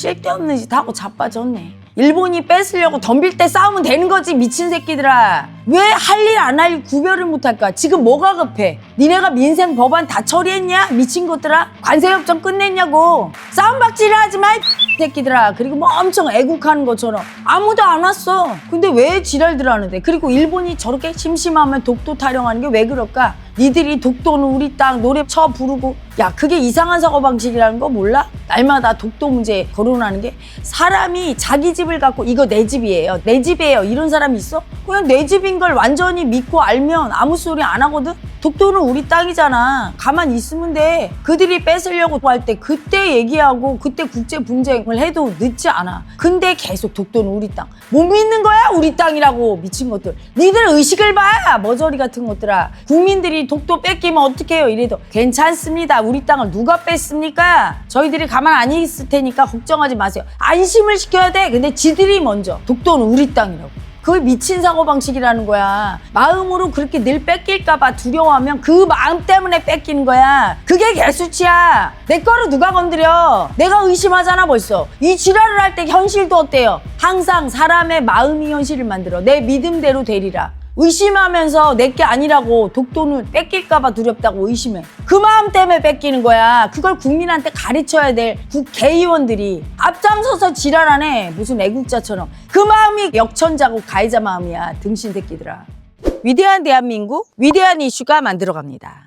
쓸데없는 짓 하고 자빠졌네. 일본이 뺏으려고 덤빌 때 싸우면 되는 거지 미친 새끼들아. 왜 할 일 안할일 구별을 못할까? 지금 뭐가 급해? 니네가 민생 법안 다 처리했냐? 미친 것들아? 관세협정 끝냈냐고. 싸움박질을 하지 마, 이 새끼들아. 그리고 뭐 엄청 애국하는 것처럼 아무도 안 왔어. 근데 왜 지랄들 하는데? 그리고 일본이 저렇게 심심하면 독도 타령하는 게 왜 그럴까? 니들이 독도는 우리 땅 노래 쳐 부르고 야 그게 이상한 사고 방식이라는 거 몰라? 날마다 독도 문제 거론하는 게 사람이 자기 집을 갖고 이거 내 집이에요 내 집이에요 이런 사람이 있어? 그냥 내 집인 걸 완전히 믿고 알면 아무 소리 안 하거든? 독도는 우리 땅이잖아. 가만히 있으면 돼. 그들이 뺏으려고 할 때 그때 얘기하고 그때 국제 분쟁을 해도 늦지 않아. 근데 계속 독도는 우리 땅. 못 믿는 거야 우리 땅이라고 미친 것들. 니들 의식을 봐 머저리 같은 것들아. 국민들이 독도 뺏기면 어떡해요 이래도. 괜찮습니다. 우리 땅을 누가 뺐습니까? 저희들이 가만 안 있을 테니까 걱정하지 마세요. 안심을 시켜야 돼. 근데 지들이 먼저. 독도는 우리 땅이라고 그걸 미친 사고방식이라는 거야. 마음으로 그렇게 늘 뺏길까봐 두려워하면 그 마음 때문에 뺏기는 거야. 그게 개수치야. 내 거를 누가 건드려. 내가 의심하잖아 벌써. 이 지랄을 할 때 현실도 어때요? 항상 사람의 마음이 현실을 만들어. 내 믿음대로 되리라. 의심하면서 내 게 아니라고 독도는 뺏길까봐 두렵다고 의심해. 그 마음 때문에 뺏기는 거야. 그걸 국민한테 가르쳐야 될 국회의원들이 앞장서서 지랄하네. 무슨 애국자처럼. 그 마음이 역천자고 가해자 마음이야. 등신 새끼들아. 위대한 대한민국, 위대한 이슈가 만들어갑니다.